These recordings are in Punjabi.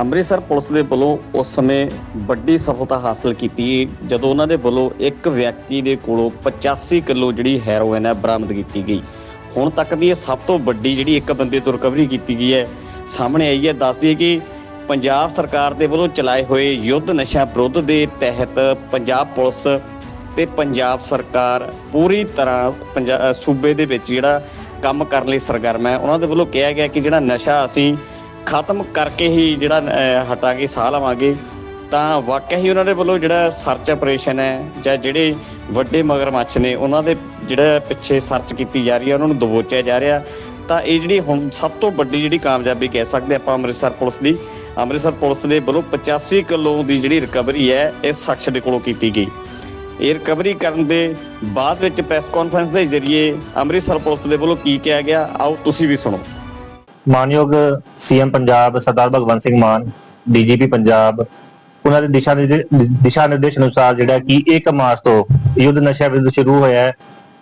ਅੰਮ੍ਰਿਤਸਰ ਪੁਲਿਸ ਦੇ ਵੱਲੋਂ ਉਸ ਸਮੇਂ ਵੱਡੀ ਸਫਲਤਾ ਹਾਸਲ ਕੀਤੀ। ਜਦੋਂ ਉਹਨਾਂ ਦੇ ਵੱਲੋਂ ਇੱਕ ਵਿਅਕਤੀ ਦੇ ਕੋਲੋਂ 85 ਕਿਲੋ ਜਿਹੜੀ ਹੈਰੋਇਨ ਹੈ ਬਰਾਮਦ ਕੀਤੀ ਗਈ। ਹੁਣ ਤੱਕ ਦੀ ਇਹ ਸਭ ਤੋਂ ਵੱਡੀ ਜਿਹੜੀ ਇੱਕ ਬੰਦੇ ਤੋਂ ਰਿਕਵਰੀ ਕੀਤੀ ਗਈ ਹੈ, ਸਾਹਮਣੇ ਆਈ ਹੈ ਦੱਸਦੀ ਕਿ ਪੰਜਾਬ ਸਰਕਾਰ ਦੇ ਵੱਲੋਂ ਚਲਾਏ ਹੋਏ ਯੁੱਧ ਨਸ਼ਾ ਵਿਰੁੱਧ ਦੇ ਤਹਿਤ ਪੰਜਾਬ ਪੁਲਿਸ ਤੇ ਪੰਜਾਬ ਸਰਕਾਰ ਪੂਰੀ ਤਰ੍ਹਾਂ ਪੰਜਾ- ਸੂਬੇ ਦੇ ਵਿੱਚ ਜਿਹੜਾ ਕੰਮ ਕਰਨ ਲਈ ਸਰਗਰਮ ਹੈ। ਉਹਨਾਂ ਦੇ ਵੱਲੋਂ ਕਿਹਾ ਗਿਆ ਕਿ ਜਿਹੜਾ ਨਸ਼ਾ ਅਸੀਂ ਖਤਮ ਕਰਕੇ ਹੀ ਜਿਹੜਾ ਹਟਾਂਗੇ, ਸਾਹ ਲਵਾਂਗੇ, ਤਾਂ ਵਾਕਿਆ ਹੀ ਉਹਨਾਂ ਦੇ ਵੱਲੋਂ ਜਿਹੜਾ ਸਰਚ ਆਪਰੇਸ਼ਨ ਹੈ ਜਾਂ ਜਿਹੜੇ ਵੱਡੇ ਮਗਰਮੱਛ ਨੇ, ਉਹਨਾਂ ਦੇ ਜਿਹੜਾ ਪਿੱਛੇ ਸਰਚ ਕੀਤੀ ਜਾ ਰਹੀ ਹੈ, ਉਹਨਾਂ ਨੂੰ ਦਬੋਚਿਆ ਜਾ ਰਿਹਾ। ਤਾਂ ਇਹ ਜਿਹੜੀ ਹੁਣ ਸਭ ਤੋਂ ਵੱਡੀ ਜਿਹੜੀ ਕਾਮਯਾਬੀ ਕਹਿ ਸਕਦੇ ਆਪਾਂ ਅੰਮ੍ਰਿਤਸਰ ਪੁਲਿਸ ਦੀ, ਅੰਮ੍ਰਿਤਸਰ ਪੁਲਿਸ ਦੇ ਵੱਲੋਂ 85 ਕਿਲੋ ਦੀ ਜਿਹੜੀ ਰਿਕਵਰੀ ਹੈ ਇਸ ਸ਼ਖਸ ਦੇ ਕੋਲੋਂ ਕੀਤੀ ਗਈ। ਇਹ ਰਿਕਵਰੀ ਕਰਨ ਦੇ ਬਾਅਦ ਵਿੱਚ ਪ੍ਰੈਸ ਕਾਨਫਰੰਸ ਦੇ ਜ਼ਰੀਏ ਅੰਮ੍ਰਿਤਸਰ ਪੁਲਿਸ ਦੇ ਵੱਲੋਂ ਕੀ ਕਿਹਾ ਗਿਆ, ਆਓ ਤੁਸੀਂ ਵੀ ਸੁਣੋ। ਮਾਨਯੋਗ ਸੀਐਮ ਪੰਜਾਬ ਸਰਦਾਰ ਭਗਵੰਤ ਸਿੰਘ ਮਾਨ, ਡੀਜੀਪੀ ਪੰਜਾਬ, ਉਹਨਾਂ ਦੇ ਦਿਸ਼ਾ ਨਿਰਦੇ- ਦਿਸ਼ਾ ਨਿਰਦੇਸ਼ ਅਨੁਸਾਰ ਜਿਹੜਾ ਕਿ 1 ਮਾਰਚ ਤੋਂ ਯੁੱਧ ਨਸ਼ਾ ਵਿਰੁੱਧ ਸ਼ੁਰੂ ਹੋਇਆ ਹੈ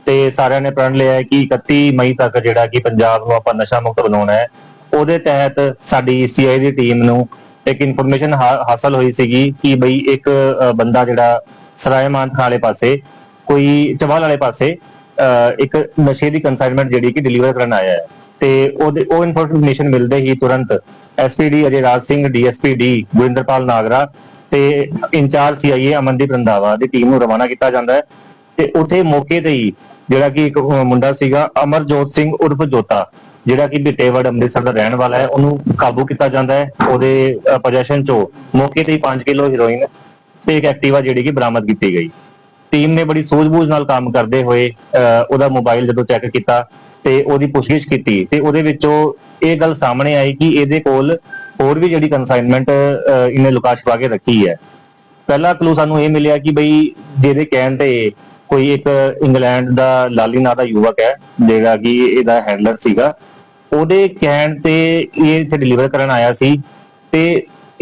ਤੇ ਸਾਰਿਆਂ ਨੇ ਪ੍ਰਣ ਲਿਆ ਹੈ ਕਿ 31 ਮਈ ਤੱਕ ਜਿਹੜਾ ਕਿ ਪੰਜਾਬ ਨੂੰ ਆਪਾਂ ਨਸ਼ਾ ਮੁਕਤ ਬਣਾਉਣਾ ਹੈ। ਉਹਦੇ ਤਹਿਤ ਸਾਡੀ ਸੀਆਈ ਦੀ ਟੀਮ ਨੂੰ ਇੱਕ ਇਨਫੋਰਮੇਸ਼ਨ ਹਾਸਲ ਹੋਈ ਸੀਗੀ ਕਿ ਬਈ ਇੱਕ ਬੰਦਾ ਜਿਹੜਾ ਸਰਾਇਮਾਨ ਖਾਲੇ ਪਾਸੇ, ਕੋਈ ਚਵਾਲ ਵਾਲੇ ਪਾਸੇ ਇੱਕ ਨਸ਼ੇ ਦੀ ਕਨਸਾਈਨਮੈਂਟ ਜਿਹੜੀ ਕਿ ਡਿਲੀਵਰ ਕਰਨ ਆਇਆ ਹੈ। ਤੇ ਉਹਦੇ, ਉਹ ਇਨਫੋਰਮੇਸ਼ਨ ਮਿਲਦੇ ਹੀ ਤੁਰੰਤ SPD Ajay Raj Singh DSP D Gurinderpal Nagra ਤੇ ਇੰਚਾਰਜ ਸੀਆਈਏ ਅਮਨਦੀਪ ਰੰਧਾਵਾ ਦੀ ਟੀਮ ਨੂੰ ਰਵਾਨਾ ਕੀਤਾ ਜਾਂਦਾ ਹੈ। ਤੇ ਉੱਥੇ ਮੌਕੇ ਤੇ ਹੀ ਜਿਹੜਾ ਕਿ ਇੱਕ ਮੁੰਡਾ ਸੀਗਾ ਅਮਰਜੋਤ ਸਿੰਘ ਉਰਫ ਜੋਤਾ, ਜਿਹੜਾ ਕਿ ਬਿੱਟੇਵੜ ਅੰਮ੍ਰਿਤਸਰ ਦਾ ਰਹਿਣ ਵਾਲਾ ਹੈ, ਉਹਨੂੰ ਕਾਬੂ ਕੀਤਾ ਜਾਂਦਾ ਹੈ ਉਹਦੇ ਪੋਜੀਸ਼ਨ ਚੋਂ। ਮੌਕੇ ਤੇ ਹੀ 5 ਕਿਲੋ ਹੀਰੋਇਨ ਤੇ ਇੱਕ ਐਕਟਿਵਾ ਜਿਹੜੀ ਕਿ ਬਰਾਮਦ ਕੀਤੀ ਗਈ। ਟੀਮ ਨੇ ਬੜੀ ਸੂਝ-ਬੂਝ ਨਾਲ ਕੰਮ ਕਰਦੇ ਹੋਏ ਉਹਦਾ ਮੋਬਾਈਲ ਜਦੋਂ ਚੈੱਕ ਕੀਤਾ ਤੇ ਉਹਦੀ ਪੁੱਛਗਿੱਛ ਕੀਤੀ ਤੇ ਉਹਦੇ ਵਿੱਚੋਂ ਇਹ ਗੱਲ ਸਾਹਮਣੇ ਆਈ ਕਿ ਇਹਦੇ ਕੋਲ ਹੋਰ ਵੀ ਜਿਹੜੀ ਕਨਸਾਈਨਮੈਂਟ ਇਹਨੇ ਲੁਕਾ ਛੁਪਾ ਕੇ ਰੱਖੀ ਹੈ। ਪਹਿਲਾ ਕਲੂ ਸਾਨੂੰ ਇਹ ਮਿਲਿਆ ਕਿ ਬਈ ਜਿਹਦੇ ਕਹਿਣ ਤੇ ਕੋਈ ਇੱਕ ਇੰਗਲੈਂਡ ਦਾ ਲਾਲੀ ਨਾਂ ਦਾ ਯੁਵਕ ਹੈ, ਜਿਹੜਾ ਕਿ ਇਹਦਾ ਹੈਂਡਲਰ ਸੀਗਾ, ਉਹਦੇ ਕਹਿਣ ਤੇ ਇਹ ਇੱਥੇ ਡਿਲੀਵਰ ਕਰਨ ਆਇਆ ਸੀ ਤੇ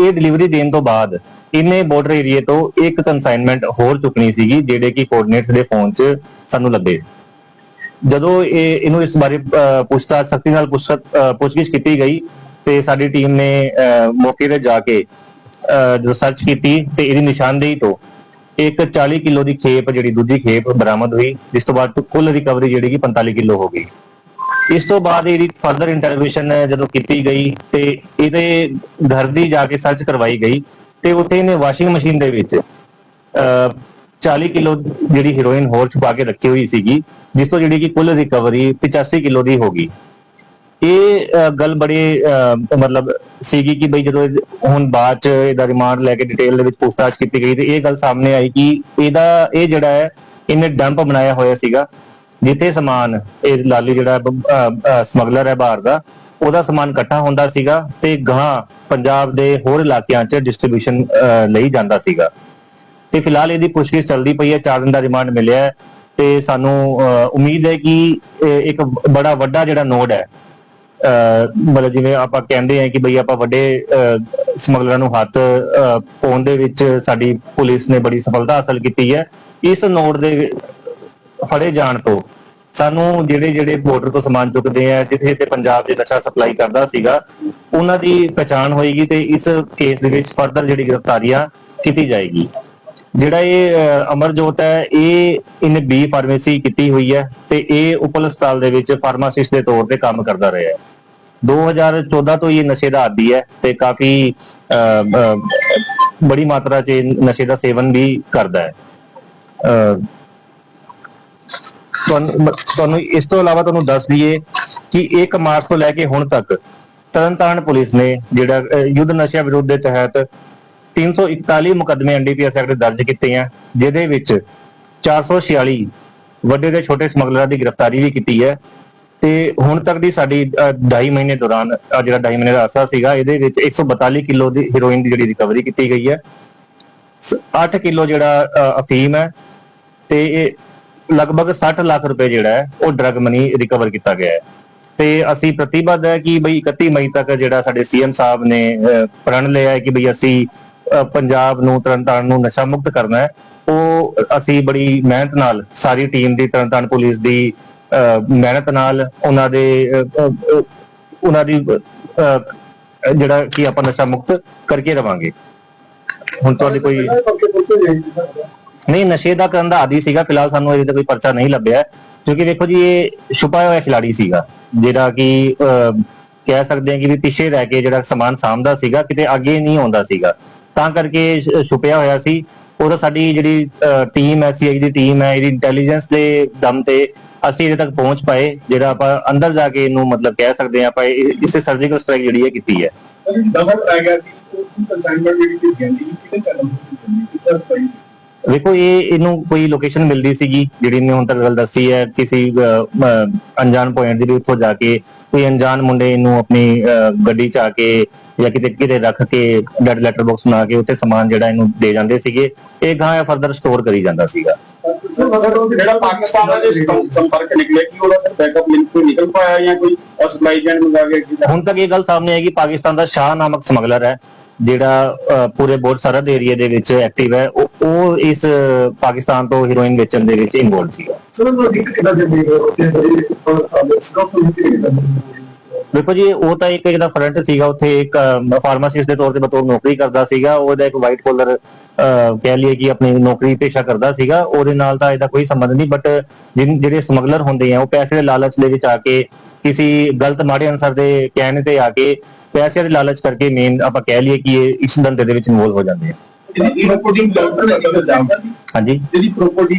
ਇਹ ਡਿਲੀਵਰੀ ਦੇਣ ਤੋਂ ਬਾਅਦ ਇਹਨੇ ਬਾਰਡਰ ਏਰੀਏ ਤੋਂ ਇੱਕ ਕਨਸਾਈਨਮੈਂਟ ਹੋਰ ਚੁੱਕਣੀ ਸੀਗੀ ਜਿਹੜੇ ਕਿ ਕੋਆਰਡੀਨੇਟਸ ਦੇ ਫੋਨ 'ਚ ਸਾਨੂੰ ਲੱਭੇ। ਜਦੋਂ ਇਹ ਇਹਨੂੰ ਇਸ ਬਾਰੇ ਅਹ, ਪੁੱਛਤਾਛ ਸਖਤੀ ਨਾਲ ਪੁੱਛ ਪੁੱਛਗਿੱਛ ਕੀਤੀ ਗਈ ਤੇ ਸਾਡੀ ਟੀਮ ਨੇ ਮੌਕੇ ਤੇ ਜਾ ਕੇ ਅਹ, ਸਰਚ ਕੀਤੀ ਤੇ ਇਹਦੀ ਨਿਸ਼ਾਨਦੇਹੀ ਤੋਂ ਇੱਕ 40 ਕਿਲੋ ਦੀ ਖੇਪ ਜਿਹੜੀ ਦੂਜੀ ਖੇਪ ਬਰਾਮਦ ਹੋਈ ਜਿਸ ਤੋਂ ਬਾਅਦ ਕੁੱਲ ਰਿਕਵਰੀ ਜਿਹੜੀ ਕਿ 45 ਕਿਲੋ ਹੋ ਗਈ। ਇਸ ਤੋਂ ਬਾਅਦ ਇਹਦੀ ਫਰਦਰ ਇੰਟਰਵੈਂਸ਼ਨ ਜਦੋਂ ਕੀਤੀ ਗਈ ਤੇ ਇਹਦੇ ਘਰ ਦੀ ਜਾ ਕੇ ਸਰਚ ਕਰਵਾਈ ਗਈ ਤੇ ਉੱਥੇ ਇਹਨੇ ਵਾਸ਼ਿੰਗ ਮਸ਼ੀਨ ਦੇ ਵਿੱਚ, ਅਹ 40 ਕਿਲੋ ਜਿਹੜੀ ਹੀਰੋਇਨ ਹੋਰ ਛੁਪਾ ਕੇ ਰੱਖੀ ਹੋਈ ਸੀਗੀ, ਜਿਸ ਤੋਂ ਜਿਹੜੀ ਕਿ ਕੁੱਲ ਰਿਕਵਰੀ 85 ਕਿਲੋ ਦੀ ਹੋ ਗਈ। ਇਹ ਗੱਲ ਬੜੀ ਮਤਲਬ ਸੀਗੀ ਕਿ ਬਈ ਜਦੋਂ ਇਹ- ਹੁਣ ਬਾਅਦ ਚ ਇਹਦਾ ਰਿਮਾਂਡ ਲੈ ਕੇ ਡਿਟੇਲ ਦੇ ਵਿੱਚ ਪੁੱਛਤਾਛ ਕੀਤੀ ਗਈ ਤੇ ਇਹ ਗੱਲ ਸਾਹਮਣੇ ਆਈ ਕਿ ਇਹਦਾ, ਇਹ ਜਿਹੜਾ ਹੈ, ਇਹਨੇ ਡੰਪ ਬਣਾਇਆ ਹੋਇਆ ਸੀਗਾ। ਜਿੱਥੇ ਸਮਾਨ ਇਹ ਲਾਲੀ ਜਿਹੜਾ ਸਮਗਲਰ ਹੈ ਬਾਹਰ ਦਾ ਉਹਦਾ ਸਮਾਨ ਇਕੱਠਾ ਹੁੰਦਾ ਸੀਗਾ ਤੇ ਗਾਂ ਪੰਜਾਬ ਦੇ ਹੋਰ ਇਲਾਕਿਆਂ 'ਚ ਡਿਸਟ੍ਰੀਬਿਊਸ਼ਨ ਲਈ ਜਾਂਦਾ ਸੀਗਾ। ਤੇ ਫਿਲਹਾਲ ਇਹਦੀ ਪੁੱਛਗਿੱਛ ਚੱਲਦੀ ਪਈ ਹੈ 4 ਦਿਨ ਦਾ ਰਿਮਾਂਡ ਮਿਲਿਆ ਤੇ ਸਾਨੂੰ ਉਮੀਦ ਹੈ ਕਿ ਇੱਕ ਬੜਾ ਵੱਡਾ ਜਿਹੜਾ ਨੋਡ ਹੈ ਅਹ, ਮਤਲਬ ਜਿਵੇਂ ਆਪਾਂ ਕਹਿੰਦੇ ਆ ਕਿ ਬਈ ਆਪਾਂ ਵੱਡੇ ਸਮਗਲਰਾਂ ਨੂੰ ਹੱਥ ਪਾਉਣ ਦੇ ਵਿੱਚ ਸਾਡੀ ਪੁਲਿਸ ਨੇ ਬੜੀ ਸਫਲਤਾ ਹਾਸਲ ਕੀਤੀ ਹੈ। ਇਸ ਨੋਡ ਦੇ ਫੜੇ ਜਾਣ ਤੋਂ। ਸਾਨੂੰ ਜਿਹੜੇ ਜਿਹੜੇ ਬਾਰਡਰ ਤੋਂ ਸਮਾਨ ਚੁੱਕਦੇ ਆ ਜਿੱਥੇ ਤੇ ਪੰਜਾਬ ਦੇ ਨਸ਼ਾ ਸਪਲਾਈ ਕਰਦਾ ਸੀਗਾ ਉਹਨਾਂ ਦੀ ਪਛਾਣ ਹੋਏਗੀ ਤੇ ਇਸ ਕੇਸ ਦੇ ਵਿੱਚ ਫਰਦਰ ਜਿਹੜੀ ਗ੍ਰਿਫਤਾਰੀਆਂ ਕੀਤੀ ਜਾਏਗੀ। ਜਿਹੜਾ ਇਹ ਅਮਰਜੋਤ ਹੈ ਇਹ ਇਹਨੇ ਬੀ ਫਾਰਮੇਸੀ ਕੀਤੀ ਹੋਈ ਹੈ ਤੇ ਇਹ ਉਪਲ ਹਸਪਤਾਲ ਦੇ ਵਿੱਚ ਫਾਰਮਾਸਿਸਟ ਦੇ ਤੌਰ ਤੇ ਕੰਮ ਕਰਦਾ ਰਿਹਾ ਹੈ। 2014 ਤੋਂ ਇਹ ਨਸ਼ੇ ਦਾ ਆਦੀ ਹੈ ਤੇ ਕਾਫੀ ਅਹ, ਬੜੀ ਮਾਤਰਾ 'ਚ ਇਹ ਨਸ਼ੇ ਦਾ ਸੇਵਨ ਵੀ ਕਰਦਾ ਹੈ। ਅਹ, ਤੁਹਾਨੂੰ ਤੁਹਾਨੂੰ ਇਸ ਤੋਂ ਇਲਾਵਾ ਤੁਹਾਨੂੰ ਦੱਸ ਦਈਏ ਕਿ 1 ਮਾਰਚ ਤੋਂ ਲੈ ਕੇ ਹੁਣ ਤੱਕ ਤਰਨਤਾਰਨ ਪੁਲਿਸ ਨੇ ਜਿਹੜਾ ਯੁੱਧ ਨਸ਼ਾ ਵਿਰੋਧ ਦੇ ਤਹਿਤ 341 ਮੁਕੱਦਮੇ ਐਨਡੀਪੀਐਸ ਐਕਟ ਦਰਜ ਕੀਤੇ ਆ, ਜਿਹਦੇ ਵਿੱਚ 446 ਵੱਡੇ ਤੇ ਛੋਟੇ ਸਮਗਲਰਾਂ ਦੀ ਗ੍ਰਿਫਤਾਰੀ ਵੀ ਕੀਤੀ ਹੈ ਤੇ ਹੁਣ ਤੱਕ ਦੀ ਸਾਡੀ 2.5 ਮਹੀਨੇ ਦੌਰਾਨ ਜਿਹੜਾ 2.5 ਮਹੀਨੇ ਦਾ ਅਰਸਾ ਸੀਗਾ, ਇਹਦੇ ਵਿੱਚ 142 ਕਿਲੋ ਦੀ ਹੀਰੋਇਨ ਦੀ ਜਿਹੜੀ ਰਿਕਵਰੀ ਕੀਤੀ ਗਈ ਹੈ। 8 ਕਿਲੋ ਜਿਹੜਾ ਅਫੀਮ ਹੈ ਤੇ ਇਹ ਲਗਭਗ 60 ਲੱਖ ਰੁਪਏ ਜਿਹੜਾ ਹੈ, ਉਹ ਡਰਗ ਮਨੀ ਰਿਕਵਰ ਕੀਤਾ ਗਿਆ ਹੈ। ਤੇ ਅਸੀਂ ਪ੍ਰਤੀਬੱਧ ਹੈ ਕਿ ਬਈ 31 ਮਈ ਤੱਕ ਜਿਹੜਾ ਸਾਡੇ ਸੀਐਮ ਸਾਹਿਬ ਨੇ ਪ੍ਰਣ ਲਿਆ ਹੈ ਕਿ ਬਈ ਅਸੀਂ ਪੰਜਾਬ ਨੂੰ ਤਰਨਤਾਰਨ ਨੂੰ ਨਸ਼ਾ ਮੁਕਤ ਕਰਨਾ ਹੈ। ਉਹ ਅਸੀਂ ਬੜੀ ਮਿਹਨਤ ਨਾਲ ਸਾਰੀ ਟੀਮ ਦੀ ਤਰਨਤਾਰਨ ਪੁਲਿਸ ਦੀ ਮਿਹਨਤ ਨਾਲ ਉਹਨਾਂ ਦੇ ਉਹਨਾਂ ਦੀ ਜਿਹੜਾ ਕਿ ਆਪਾਂ ਨਸ਼ਾ ਮੁਕਤ ਕਰਕੇ ਰਵਾਂਗੇ ਹੁਣ ਤੁਹਾਡੀ ਕੋਈ ਨਹੀਂ, ਨਸ਼ੇ ਦਾ ਕਰਨ ਦਾ ਆਦੀ ਸੀਗਾ, ਫਿਲਹਾਲ ਸਾਨੂੰ ਅਜੇ ਤੱਕ ਕੋਈ ਪਰਚਾ ਨਹੀਂ ਲੱਭਿਆ। ਕਿਉਂਕਿ ਦੇਖੋ ਜੀ, ਇਹ ਛੁਪਾ ਹੋਇਆ ਖਿਲਾੜੀ ਸੀਗਾ, ਜਿਹੜਾ ਕਿ ਕਹਿ ਸਕਦੇ ਹਾਂ ਕਿ ਵੀ ਪਿੱਛੇ ਰਹਿ ਕੇ ਜਿਹੜਾ ਸਮਾਨ ਸਾਂਭਦਾ ਸੀਗਾ, ਕਿਤੇ ਅੱਗੇ ਨਹੀਂ ਆਉਂਦਾ ਸੀਗਾ। ਤਾਂ ਕਰਕੇ ਛੁਪਿਆ ਹੋਇਆ ਸੀ। ਉਹਦਾ ਸਾਡੀ ਜਿਹੜੀ ਟੀਮ ਹੈ, ਸੀਆਈ ਦੀ ਟੀਮ ਹੈ, ਇਹਦੀ ਇੰਟੈਲੀਜੈਂਸ ਦੇ ਦਮ ਤੇ ਅਸੀਂ ਇਹਦੇ ਤੱਕ ਪਹੁੰਚ ਪਾਏ, ਜਿਹੜਾ ਆਪਾਂ ਅੰਦਰ ਜਾ ਕੇ ਇਹਨੂੰ ਮਤਲਬ ਕਹਿ ਸਕਦੇ ਹਾਂ, ਆਪਾਂ ਇਸੇ ਸਰਜੀਕਲ ਸਟ੍ਰਾਈਕ ਜਿਹੜੀ ਹੈ ਕੀਤੀ ਹੈ। ਦਖਲ ਪੈ ਗਿਆ ਸੀ ਉਹ ਕੰਸਾਈਨਮੈਂਟ ਜਿਹੜੀ ਕਿ ਜਾਂਦੀ ਕਿਹਦੇ ਚੱਲਣ ਦੀ ਕਿਸਰ ਵੇਖੋ ਇਹ ਇਹਨੂੰ ਕੋਈ ਲੋਕੇਸ਼ਨ ਮਿਲਦੀ ਸੀਗੀ ਜਿਹੜੀ ਨੇ ਹੁਣ ਤੱਕ ਗੱਲ ਦੱਸੀ ਹੈ ਕਿਸੇ ਅਣਜਾਣ ਪੁਆਇੰਟ ਦੀ ਉੱਥੋਂ ਜਾ ਕੇ ਕੋਈ ਅਣਜਾਣ ਮੁੰਡੇ ਇਹਨੂੰ ਆਪਣੀ ਗੱਡੀ ਚ ਆ ਕੇ ਜਾਂ ਕਿਤੇ ਕਿਤੇ ਰੱਖ ਕੇ ਡੈਡ ਲੈਟਰ ਬਾਕਸ ਬਣਾ ਕੇ ਉੱਥੇ ਸਮਾਨ ਜਿਹੜਾ ਇਹਨੂੰ ਦੇ ਜਾਂਦੇ ਸੀਗੇ ਇਹ ਗਾਂ ਫਰਦਰ ਸਟੋਰ ਕਰੀ ਜਾਂਦਾ ਸੀਗਾ। ਜਿਹੜਾ ਪਾਕਿਸਤਾਨ ਨਾਲ ਜੇ ਸੰਪ- ਸੰਪਰਕ ਨਿਕਲਿਆ ਕਿ ਉਹਦਾ ਸਰ ਬੈਕਅਪ ਲਿੰਕ ਕੋਈ ਨਿਕਲ ਪਾਇਆ ਜਾਂ ਕੋਈ ਸਪਲਾਈ ਚੇਨ ਮੰਗਾ ਕੇ ਹੁਣ ਤੱਕ ਇਹ ਗੱਲ ਸਾਹਮਣੇ ਆਈ ਕਿ ਪਾਕਿਸਤਾਨ ਦਾ ਸ਼ਾਹ ਨਾਮਕ ਸਮਗਲਰ ਹੈ ਜਿਹੜਾ ਪੂਰੇ ਬੋਰ ਸਰਹੱਦ ਏਰੀਆ ਦੇ ਵਿੱਚ ਐਕਟਿਵ ਹੈ ਉਹ ਉਹ ਇਸ ਪਾਕਿਸਤਾਨ ਤੋਂ ਹੀਰੋਇਨ ਵੇਚਣ ਦੇ ਵਿੱਚ ਇਨਵੋਲਡ ਸੀਗਾ। ਸਰ ਉਹ ਇੱਕ ਕਿਦਾਂ ਦੇ ਦੇ ਉੱਤੇ ਬੜੀ ਸਕਾਪ ਨੂੰ ਕਿਹਦਾ ਦੇਖੋ ਜੀ ਉਹ ਤਾਂ ਇੱਕ ਇਹਦਾ ਫਰੰਟ ਸੀਗਾ ਉੱਥੇ ਇੱਕ ਫਾਰਮਾਸਿਸਟ ਦੇ ਤੌਰ ਤੇ ਬਤੌਰ ਨੌਕਰੀ ਕਰਦਾ ਸੀਗਾ। ਉਹਦਾ ਇੱਕ ਵਾਈਟ ਕੋਲਰ ਕਹਿ ਲਈਏ ਕਿ ਆਪਣੀ ਨੌਕਰੀ ਪੇਸ਼ਾ ਕਰਦਾ ਸੀਗਾ। ਉਹਦੇ ਨਾਲ ਤਾਂ ਇਹਦਾ ਕੋਈ ਸੰਬੰਧ ਨਹੀਂ ਬਟ ਜਿਹੜੇ ਸਮਗਲਰ ਹੁੰਦੇ ਆ ਉਹ ਪੈਸੇ ਦੇ ਲਾਲਚ ਦੇ ਵਿੱਚ ਆ ਕੇ ਕਿਸੇ ਗਲਤ ਮਾੜੇ ਅਨਸਰ ਦੇ ਕਹਿਣ ਤੇ ਆ ਕੇ ਪੈਸੇ ਦੇ ਲਾਲਚ ਕਰਕੇ ਮੇਨ ਆਪਾਂ ਕਹਿ ਲਈਏ ਕਿ ਇਹ ਇਸ ਧੰਦੇ ਦੇ ਵਿੱਚ ਇਨਵੋਲਵ ਹੋ ਜਾਂਦੇ ਆ। ਇਹਦੀ ਪ੍ਰੋਪਰਟੀ ਡਾਕਟਰ ਨੇ ਕਿਹਾ ਜਾਂਦਾ ਹਾਂਜੀ। ਜਿਹਦੀ ਪ੍ਰੋਪਰਟੀ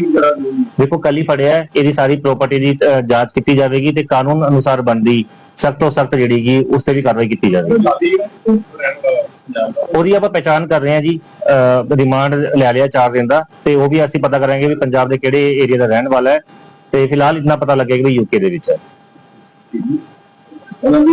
ਦੇਖੋ ਕੱਲ ਹੀ ਫੜਿਆ ਹੈ, ਇਹਦੀ ਸਾਰੀ ਪ੍ਰਾਪਰਟੀ ਦੀ ਅਹ, ਜਾਂਚ ਕੀਤੀ ਜਾਵੇਗੀ ਤੇ ਕਾਨੂੰਨ ਅਨੁਸਾਰ ਬਣਦੀ ਸਖਤ ਤੋਂ ਸਖਤ ਜਿਹੜੀ ਗੀ ਉਸ ਤੇ ਵੀ ਕਾਰਵਾਈ ਕੀਤੀ ਜਾਵੇਗੀ। ਲਾਦੀ ਜਾਂਦਾ ਉਹਦੀ ਆਪਾਂ ਪਛਾਣ ਕਰ ਰਹੇ ਹਾਂ ਜੀ ਰਿਮਾਂਡ ਲੈ ਲਿਆ 4 ਦਿਨ ਦਾ ਤੇ ਉਹ ਵੀ ਅਸੀਂ ਪਤਾ ਕਰਾਂਗੇ ਵੀ ਪੰਜਾਬ ਦੇ ਕਿਹੜੇ ਏਰੀਆ ਦਾ ਰਹਿਣ ਵਾਲਾ ਹੈ ਤੇ ਫਿਲਹਾਲ ਇਤਨਾ ਪਤਾ ਲੱਗਿਆ ਕਿ ਵੀ ਯੂਕੇ ਦੇ ਵਿੱਚ ਹੈ। ਉਹਨਾਂ ਦੀ